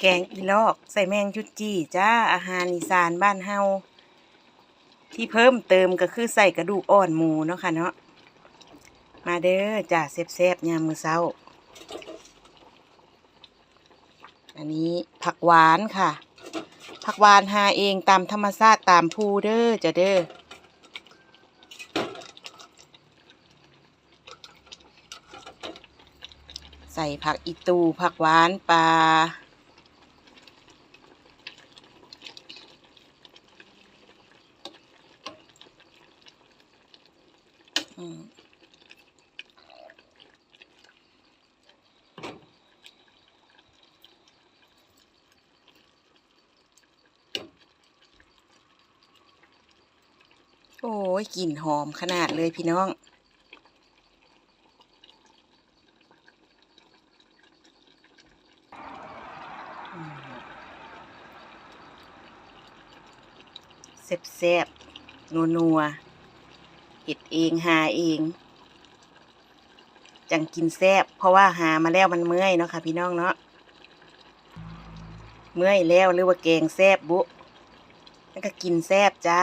แกงอีลอกใส่แมงจุดจี้จ้าอาหารอีสานบ้านเฮาที่เพิ่มเติมก็คือใส่กระดูกอ่อนหมูเนาะค่ะเนาะมาเด้อจ้าแซ่บๆยามมื้อเช้า อันนี้ผักหวานค่ะ ผักหวานหาเองตามธรรมชาติตามภูเด้อจ้ะเด้อใส่ผักอีตูผักหวานปลา อืมโอ้ยกลิ่นหอมขนาดเลยพี่น้องแซ่บแซ่บนัวๆ ดเองหาเอง จังกินแซ่บเพราะว่าหามาแล้วมันเมื่อยเนาะค่ะพี่น้องเนาะเมื่อยแล้วหรือว่าแกงแซ่บบุแล้วก็กินแซ่บจ้า